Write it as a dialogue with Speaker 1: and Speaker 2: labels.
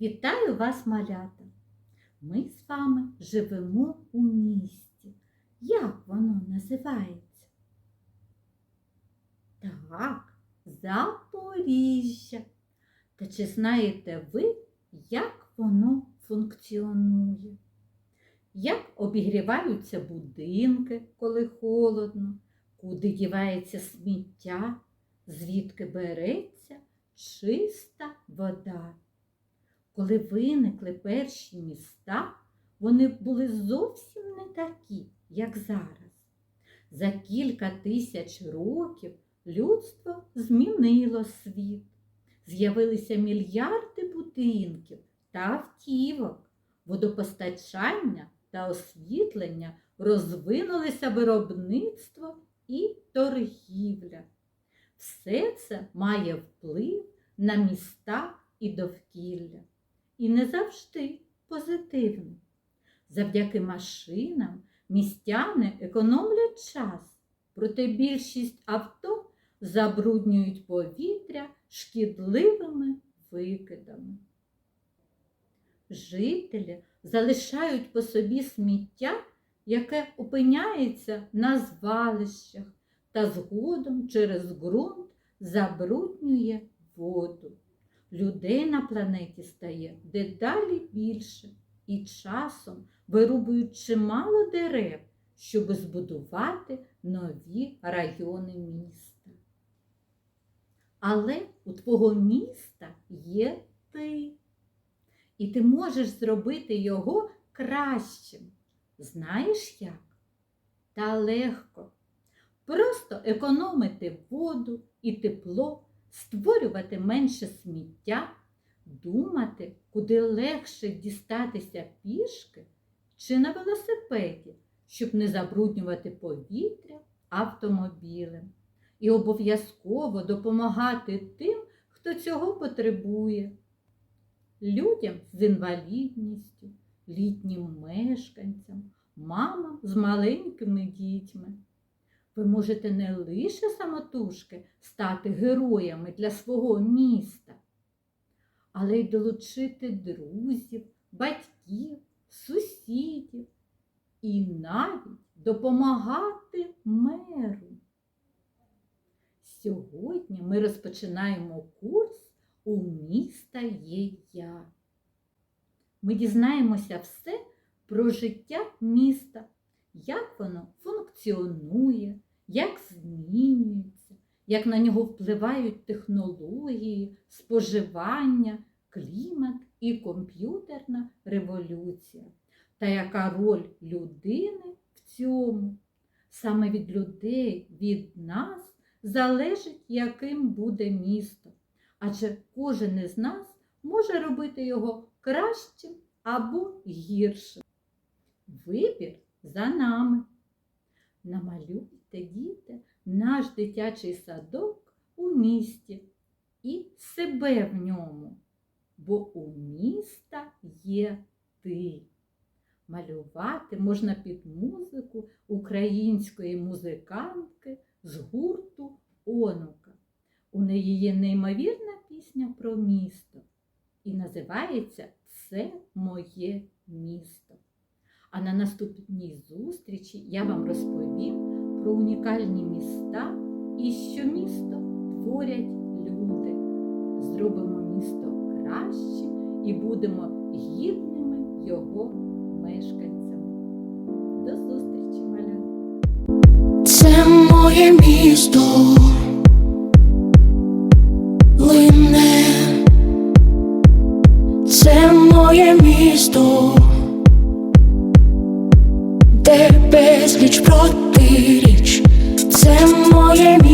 Speaker 1: Вітаю вас, малята! Ми з вами живемо у місті. Як воно називається? Так, Запоріжжя. Та чи знаєте ви, як воно функціонує? Як обігріваються будинки, коли холодно, куди дівається сміття, звідки береться чиста вода? Коли виникли перші міста, вони були зовсім не такі, як зараз. За кілька тисяч років людство змінило світ. З'явилися мільярди будинків та автівок, водопостачання та освітлення, розвинулися виробництво і торгівля. Все це має вплив на міста і довкілля і не завжди позитивний. Завдяки машинам містяни економлять час, проте більшість авто забруднюють повітря шкідливими викидами. Жителі залишають по собі сміття, яке опиняється на звалищах та згодом через ґрунт забруднює воду. Людей на планеті стає дедалі більше і часом вирубують чимало дерев, щоб збудувати нові райони міста. Але у твого міста є ти, і ти можеш зробити його кращим. Знаєш як? Та легко. Просто економити воду і тепло створювати менше сміття, думати, куди легше дістатися пішки чи на велосипеді, щоб не забруднювати повітря автомобілем. І обов'язково допомагати тим, хто цього потребує. Людям з інвалідністю, літнім мешканцям, мамам з маленькими дітьми. Ви можете не лише самотужки стати героями для свого міста, але й долучити друзів, батьків, сусідів і навіть допомагати меру. Сьогодні ми розпочинаємо курс У міста є я. Ми дізнаємося все про життя міста, як воно функціонує, як змінюється, як на нього впливають технології, споживання, клімат і комп'ютерна революція, та яка роль людини в цьому. Саме від людей, від нас залежить, яким буде місто. Адже кожен із нас може робити його кращим або гіршим. Вибір за нами. Намалюйте, діти, наш дитячий садок у місті і себе в ньому, бо у міста є ти. Малювати можна під музику української музикантки з гурту Онука. У неї є неймовірна пісня про місто і називається Це моє місто. А на наступній зустрічі я вам розповім про унікальні міста і що місто творять люди. Зробимо місто кращим і будемо гідними його мешканцями. До зустрічі, малята!
Speaker 2: Це моє місто лине, це моє місто, безліч протиріч, це моє місто,